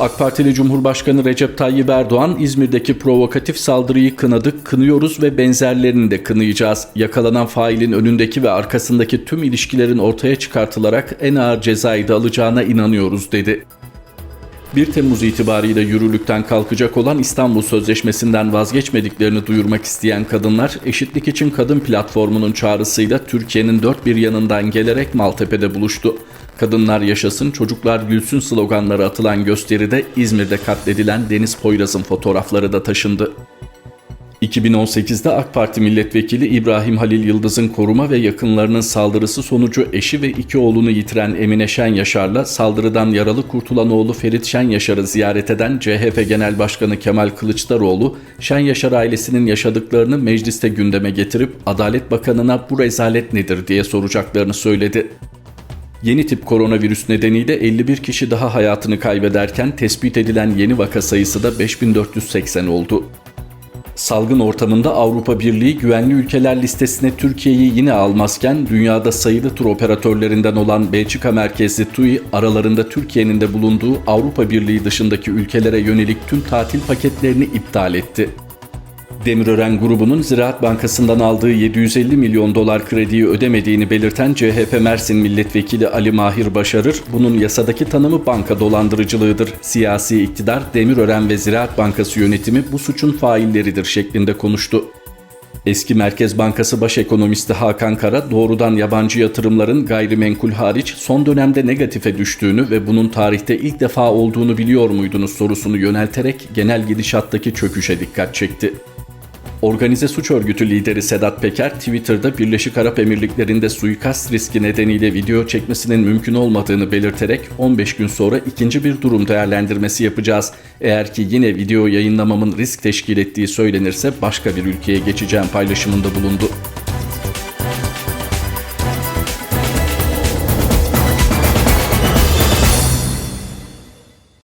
AK Partili Cumhurbaşkanı Recep Tayyip Erdoğan İzmir'deki provokatif saldırıyı kınadık, kınıyoruz ve benzerlerini de kınayacağız. Yakalanan failin önündeki ve arkasındaki tüm ilişkilerin ortaya çıkartılarak en ağır cezayı da alacağına inanıyoruz dedi. 1 Temmuz itibariyle yürürlükten kalkacak olan İstanbul Sözleşmesi'nden vazgeçmediklerini duyurmak isteyen kadınlar, Eşitlik İçin Kadın platformunun çağrısıyla Türkiye'nin dört bir yanından gelerek Maltepe'de buluştu. Kadınlar yaşasın, çocuklar gülsün sloganları atılan gösteride İzmir'de katledilen Deniz Poyraz'ın fotoğrafları da taşındı. 2018'de AK Parti milletvekili İbrahim Halil Yıldız'ın koruma ve yakınlarının saldırısı sonucu eşi ve iki oğlunu yitiren Emine Şen Yaşar'la saldırıdan yaralı kurtulan oğlu Ferit Şen Yaşar'ı ziyaret eden CHP Genel Başkanı Kemal Kılıçdaroğlu, Şen Yaşar ailesinin yaşadıklarını mecliste gündeme getirip Adalet Bakanı'na bu rezalet nedir diye soracaklarını söyledi. Yeni tip koronavirüs nedeniyle 51 kişi daha hayatını kaybederken tespit edilen yeni vaka sayısı da 5480 oldu. Salgın ortamında Avrupa Birliği güvenli ülkeler listesine Türkiye'yi yine almazken dünyada sayılı tur operatörlerinden olan Belçika merkezli TUI aralarında Türkiye'nin de bulunduğu Avrupa Birliği dışındaki ülkelere yönelik tüm tatil paketlerini iptal etti. Demirören grubunun Ziraat Bankası'ndan aldığı 750 milyon dolar krediyi ödemediğini belirten CHP Mersin Milletvekili Ali Mahir Başarır, bunun yasadaki tanımı banka dolandırıcılığıdır. Siyasi iktidar, Demirören ve Ziraat Bankası yönetimi bu suçun failleridir şeklinde konuştu. Eski Merkez Bankası Baş Ekonomisti Hakan Kara doğrudan yabancı yatırımların gayrimenkul hariç son dönemde negatife düştüğünü ve bunun tarihte ilk defa olduğunu biliyor muydunuz sorusunu yönelterek genel gidişattaki çöküşe dikkat çekti. Organize suç örgütü lideri Sedat Peker Twitter'da Birleşik Arap Emirlikleri'nde suikast riski nedeniyle video çekmesinin mümkün olmadığını belirterek 15 gün sonra ikinci bir durum değerlendirmesi yapacağız. Eğer ki yine video yayınlamamın risk teşkil ettiği söylenirse başka bir ülkeye geçeceğim paylaşımında bulundu.